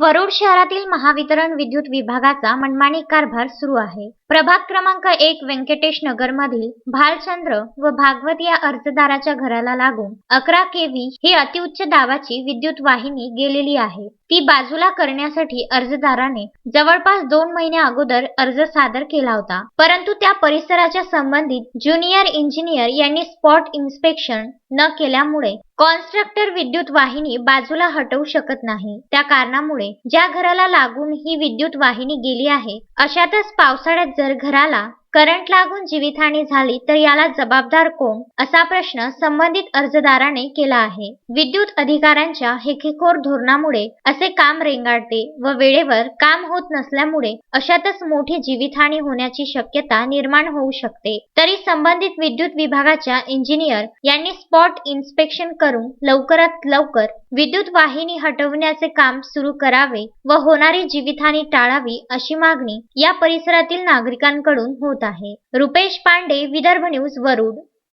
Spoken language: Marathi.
वरुड शहरातील महावितरण विद्युत विभागाचा मनमानी कारभार सुरू आहे. प्रभाग क्रमांक एक व्यंकटेश नगर मधील भालचंद्र व भागवत या अर्जदाराच्या घराला लागून अकरा केव्ही ही अतिउच्च दाबाची विद्युत वाहिनी गेलेली आहे. ती बाजूला करण्यासाठी अर्जदाराने जवळपास दोन महिन्या अगोदर अर्ज सादर केला होता. परंतु त्या परिसराच्या संबंधित ज्युनियर इंजिनियर यांनी स्पॉट इन्स्पेक्शन न केल्यामुळे कॉन्स्ट्रक्टर विद्युत वाहिनी बाजूला हटवू शकत नाही. त्या कारणामुळे ज्या घराला लागून ही विद्युत वाहिनी गेली आहे अशातच पावसाळ्यात जर घराला करंट लागून जीवितहानी झाली तर याला जबाबदार कोण? असा प्रश्न संबंधित अर्जदाराने केला आहे. विद्युत अधिकाऱ्यांच्या हेकेखोर धोरणामुळे असे काम रेंगाळते व वेळेवर काम होत नसल्यामुळे अशातच मोठी जीवितहानी होण्याची शक्यता निर्माण होऊ शकते. तरी संबंधित विद्युत विभागाच्या इंजिनियर यांनी स्पॉट इन्स्पेक्शन करून लवकरात लवकर विद्युत वाहिनी हटवण्याचे काम सुरू करावे व होणारी जीवितहानी टाळावी अशी मागणी या परिसरातील नागरिकांकडून होत आहे. रुपेश पांडे विदर्भ न्यूज वरुड.